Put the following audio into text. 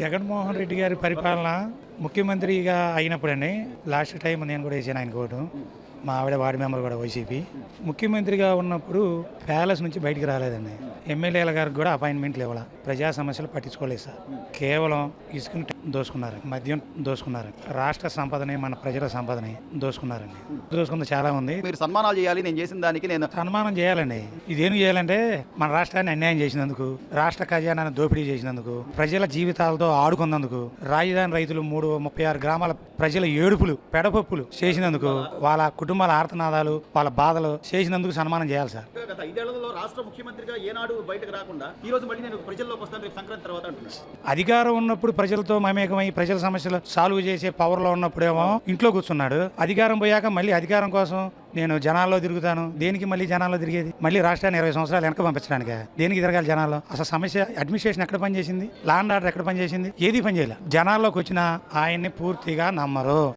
జగన్మోహన్ రెడ్డి గారి పరిపాలన ముఖ్యమంత్రిగా అయినప్పుడండి లాస్ట్ టైం నేను కూడా వేసాను ఆయన కోటు. మా ఆవిడ వార్డు మెంబర్ కూడా వైసీపీ ముఖ్యమంత్రిగా ఉన్నప్పుడు ప్యాలెస్ నుంచి బయటికి రాలేదండి. ఎమ్మెల్యేల గారికి కూడా అపాయింట్మెంట్లు ఇవ్వాల. ప్రజా సమస్యలు పట్టించుకోలేదు సార్. కేవలం ఇసుకని దోసుకున్నారు. మద్యం దోసుకున్నారు. రాష్ట్ర సంపదని మన ప్రజల సంపదని దోసుకున్నారండి. దోసుకుంది చాలా ఉంది. మీరు సన్మానాలు చేయాలి నేను చేసిన దానికి నేను సన్మానం చేయాలండి. ఇదేం చేయాలంటే మన రాష్ట్రాన్ని అన్యాయం చేసినందుకు రాష్ట్ర ఖజానాన్ని దోపిడీ చేసినందుకు ప్రజల జీవితాలతో ఆడుకున్నందుకు రాజధాని రైతులు మూడు ముప్పై ఆరు గ్రామాల ప్రజల ఏడుపులు పెడపప్పులు చేసినందుకు వాళ్ళ కుటుంబాల ఆర్తనాదాలు వాళ్ళ బాధలు చేసినందుకు సన్మానం చేయాలి సార్. గత ఐదేళ్ళలో రాష్ట్ర ముఖ్యమంత్రిగా ఏనాడు బయటకు రాకుండా ఈ రోజు మళ్ళీ నేను ప్రజల్లోకి వస్తాను రేపు సంక్రాంతి తర్వాత అంటున్నాను. అధికారం ఉన్నప్పుడు ప్రజలతో మమేకమై ప్రజల సమస్యలు సాల్వ్ చేసే పవర్లో ఉన్నప్పుడేమో ఇంట్లో కూర్చున్నాడు. అధికారం పోయాక మళ్ళీ అధికారం కోసం నేను జనాల్లో తిరుగుతాను. దేనికి మళ్ళీ జనాల్లో తిరిగేది? మళ్ళీ రాష్ట్రాన్ని ఇరవై సంవత్సరాలు వెనక పంపించడానికి? దేనికి తిరగాలి జనాల్లో? అసలు సమస్య అడ్మినిస్ట్రేషన్ ఎక్కడ పనిచేసింది? లాండ్ ఆర్డర్ ఎక్కడ పనిచేసింది? ఏది పనిచేయలే. జనాల్లోకి వచ్చిన ఆయన్ని పూర్తిగా నమ్మరు.